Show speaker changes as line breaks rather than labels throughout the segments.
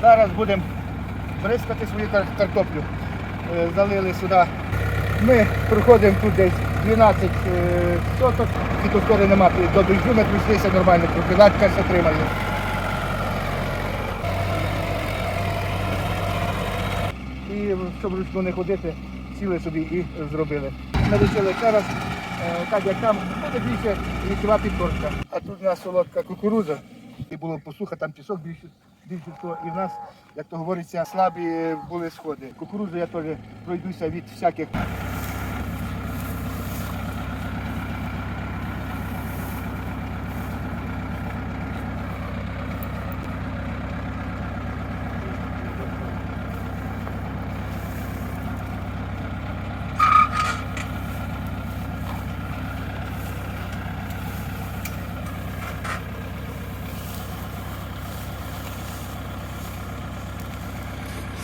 Зараз будемо бризкати свою картоплю. Е, Залили сюди. Ми проходимо тут десь 12 е, соток, фітофтори нема, до дощу ми прийшлися нормально, профілактика все тримає. І щоб ручно не ходити, сіли собі і зробили. Навчили ще раз, е, так як там буде більше лісова підкормка. А тут у нас солодка кукуруза, і було посуха, там пісок більше, більше всього. І в нас, як то говориться, слабі були сходи. Кукурузу я теж пройдуся від всяких.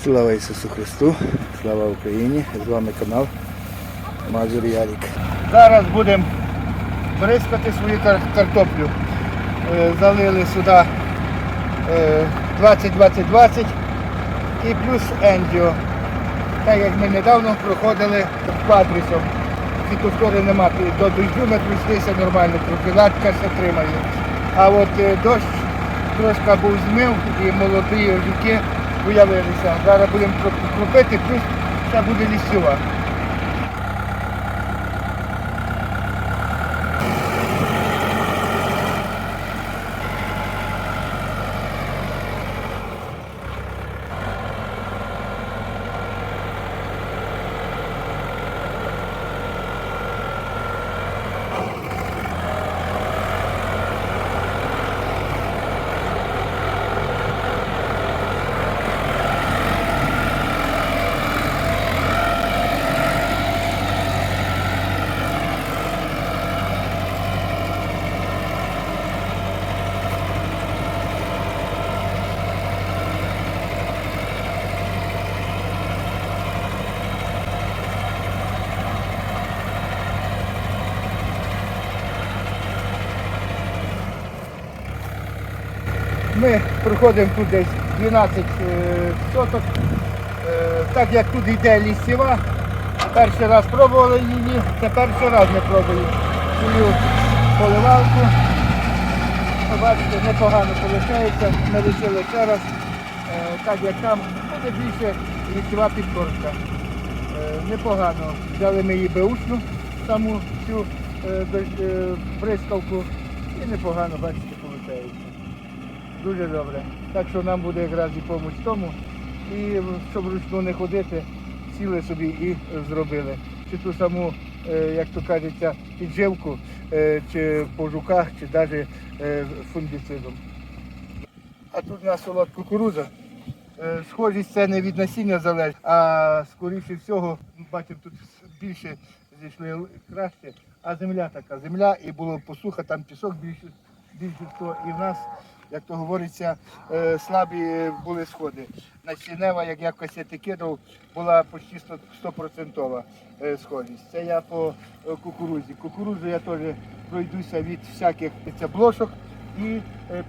Слава Ісусу Христу, слава Україні! З вами канал Мазур Ярік.
Зараз будемо бризкати свою картоплю. Е, Залили сюди е, 20-20-20 і плюс ендіо. Так як ми недавно проходили квадрісом. Фітофтори нема, до дощу прийшлися нормально, профілактика все тримає. А от е, дощ трошки був змив і молоді жуки виявилися. Зараз будемо кроп- кропити, плюс це буде лісова. Ми проходимо тут десь 12 е, соток. Е, Так як тут йде лісіва, перший раз пробували її, це перший раз не пробую свою поливалку. Бачите, непогано виходить, ми лишили ще раз, Е, так як там буде більше лісова підкормка. Е, Непогано. Взяли ми її беушну, саму цю бризкавку і непогано, бачите, виходить. Дуже добре. Так що нам буде якраз і в тому. І щоб ручно не ходити, сіли собі і зробили. Чи ту саму, е, як то кажеться, підживку, е, чи по жуках, чи навіть фунгіцидом. А тут у нас солод кукуруза. Е, Схожість це не від насіння залежить, а скоріше всього, бачимо, тут більше зійшли краще, а земля така. Земля і було посуха, там пісок більше, більше всього. І в нас, як то говориться, е, слабі були сходи. Насінева, як я касети кидав, була почти 100%, 100% е, схожість. Це я по е, кукурузі. Кукурузу я теж пройдуся від всяких це блошок. І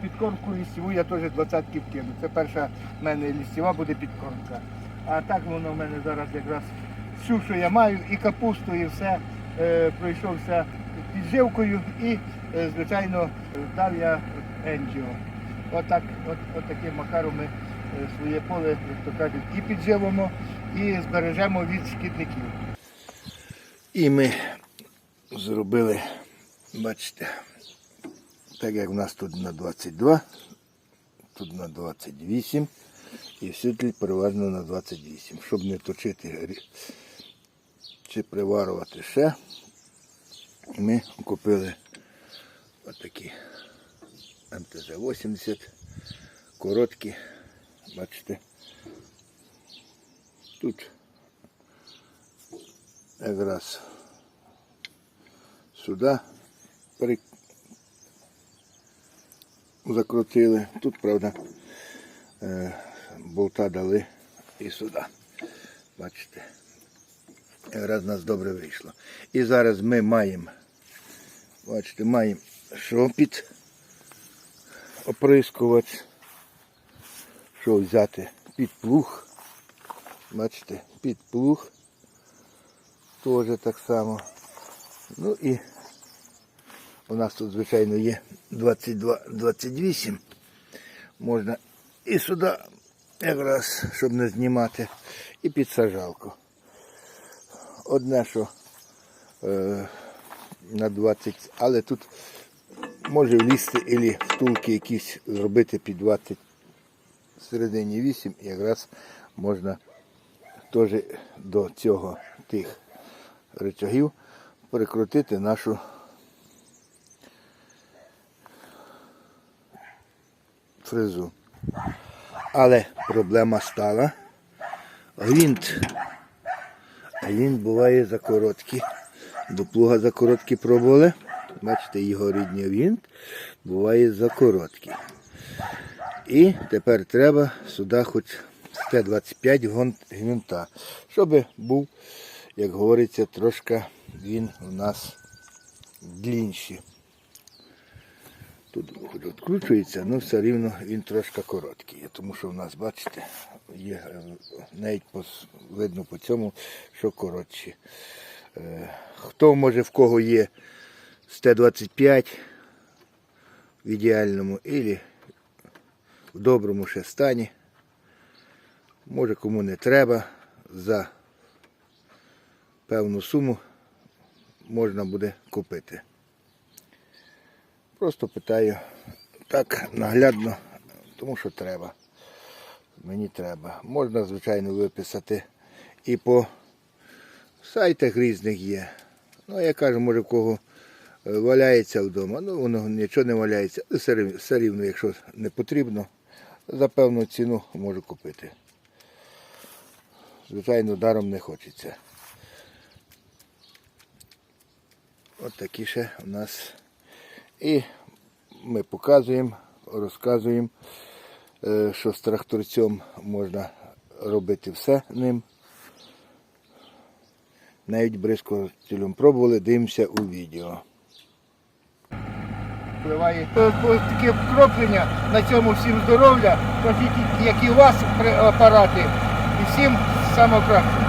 підкормку лісіву я теж двадцятки вкину. Це перша в мене лісіва буде підкормка. А так воно в мене зараз якраз всю, що я маю, і капусту, і все е, пройшовся підживкою і, е, звичайно, дав я енджіо. Отак, от, от таким макаром ми е, своє поле, як то кажуть, і підживимо, і збережемо від шкідників.
І ми зробили, бачите, так як в нас тут на 22, тут на 28 і в світлі переважно на 28. Щоб не точити чи приварувати ще, ми купили отакі МТЗ-80, короткі, бачите, тут якраз сюди при... закрутили. Тут, правда, е, болта дали і сюди. Бачите. Якраз нас добре вийшло. І зараз ми маємо, бачите, маємо шопіт оприскувач. що взяти під плуг. Бачите, під плуг. Теж так само. Ну і у нас тут, звичайно, є 22-28. Можна і сюди якраз, щоб не знімати, і під сажалку. Одне, що е, на 20, але тут може влізти і втулки якісь зробити під 20 всередині 8 і якраз можна теж до цього тих рычагів прикрутити нашу фрезу. Але проблема стала. Гвинт. А він буває за короткий. До плуга за короткий пробували. Бачите, його рідний гвинт буває за короткий. І тепер треба сюди хоч 125 гон- гвинта, щоб був, як говориться, трошки він у нас длінший. Тут відкручується, але все рівно він трошки короткий. Тому що в нас, бачите, є е, навіть видно по цьому, що коротші. Е, Хто може в кого є 125 в ідеальному і в доброму ще стані. Може кому не треба, за певну суму можна буде купити. Просто питаю так наглядно, тому що треба. Мені треба. Можна, звичайно, виписати і по сайтах різних є. Ну, я кажу, може, в кого валяється вдома, ну воно нічого не валяється. Все рів- все рівно, якщо не потрібно, за певну ціну можу купити. Звичайно, даром не хочеться. От такі ще у нас. І ми показуємо, розказуємо, е, що з тракторцем можна робити все ним. Навіть бризкотілем пробували, дивимося у відео.
Впливає. Таке вкроплення на цьому всім здоров'я, як і у вас апарати. І всім самого кращого.